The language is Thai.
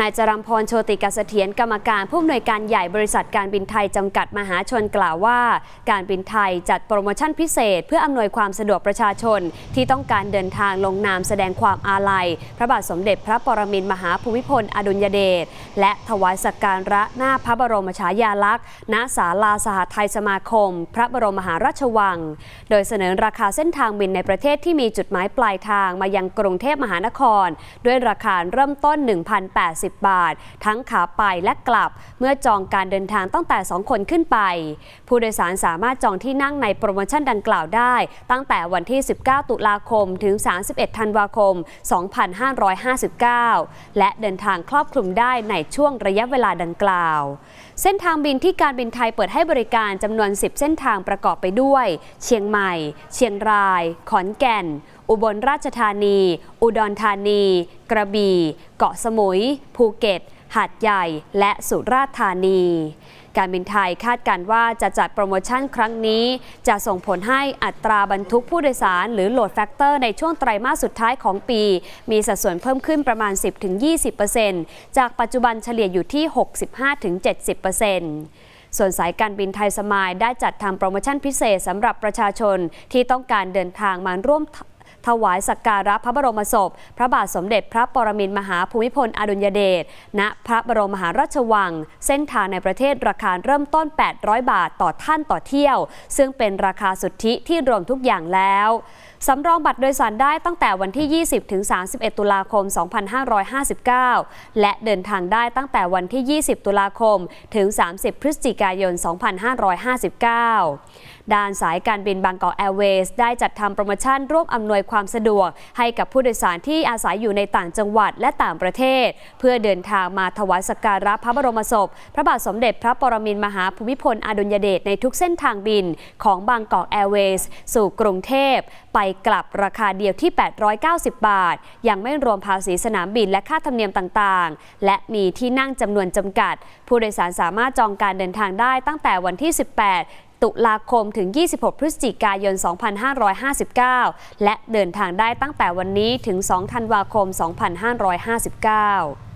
นายจรัมพรโชติกเสถียรกรรมการผู้อำนวยการใหญ่บริษัทการบินไทยจำกัดมหาชนกล่าวว่า การบินไทยจัดโปรโมชั่นพิเศษ เพื่ออำนวยความสะดวกประชาชน ที่ต้องการเดินทางลงนามแสดงความอาลัย พระบาทสมเด็จพระปรมินทรมหาภูมิพลอดุลยเดชและถวายสักการะหน้าพระบรมฉายาลักษณ์ ณศาลาสหทัยสมาคม พระบรมมหาราชวัง โดยเสนอราคาเส้นทางบินในประเทศที่มีจุดหมายปลายทางมายังกรุงเทพมหานคร ด้วยราคาเริ่มต้น80 บาท ทั้งขาไปและกลับ เมื่อจองการเดินทางตั้งแต่ 2 คนขึ้นไป ผู้โดยสารสามารถจองที่นั่งในโปรโมชั่นดังกล่าวได้ ตั้งแต่วันที่ 19 ตุลาคมถึง 31 ธันวาคม 2559 และเดินทางครอบคลุมได้ในช่วงระยะเวลาดังกล่าว เส้นทางบินที่การบินไทยเปิดให้บริการจำนวน 10 เส้นทางประกอบไปด้วย เชียงใหม่ เชียงราย ขอนแก่น อุบลราชธานี อุดรธานี กระบี่ เกาะสมุย ภูเก็ต หาดใหญ่ และสุราษฎร์ธานีการบินไทยคาดการว่าจะจัดโปรโมชั่นครั้งนี้ จะส่งผลให้อัตราบรรทุกผู้โดยสาร หรือโหลดแฟกเตอร์ในช่วงไตรมาสสุดท้ายของปี มีสัดส่วนเพิ่มขึ้นประมาณ 10-20%จากปัจจุบันเฉลี่ยอยู่ที่ 65-70%ส่วนสายการบินไทยสมายได้จัดทำโปรโมชั่นพิเศษสำหรับประชาชนที่ต้องการเดินทางมาร่วม ถวายสักการะพระบรมศพ พระบาทสมเด็จพระปรมินทรมหาภูมิพลอดุลยเดช ณ พระบรมมหาราชวัง เส้นทางในประเทศราคาเริ่มต้น 800 บาทต่อท่านต่อเที่ยว ซึ่งเป็นราคาสุทธิที่รวมทุกอย่างแล้วสำรองบัตรโดยสารได้ตั้งแต่วันที่ 20 ถึง 31 ตุลาคม 2559 และเดินทางได้ตั้งแต่วันที่ 20 ตุลาคม ถึง 30 พฤศจิกายน 2559 ด้านสายการบินบางกอกแอร์เวย์ได้จัดทำโปรโมชั่นร่วมอำนวยความสะดวก ให้กับผู้โดยสารที่อาศัยอยู่ในต่างจังหวัดและต่างประเทศ เพื่อเดินทางมาถวายสักการะพระบรมศพ พระบาทสมเด็จพระปรมินทรมหาภูมิพลอดุลยเดชในทุกเส้นทางบินของบางกอกแอร์เวย์สู่กรุงเทพ ไปกลับราคาเดียวที่ 890 บาท ยังไม่รวมภาษีสนามบินและค่าธรรมเนียมต่างๆ และมีที่นั่งจำนวนจำกัด ผู้โดยสารสามารถจองการเดินทางได้ตั้งแต่วันที่ 18 ตุลาคมถึง 26 พฤศจิกายน 2559 และเดินทางได้ตั้งแต่วันนี้ถึง 2 ธันวาคม 2559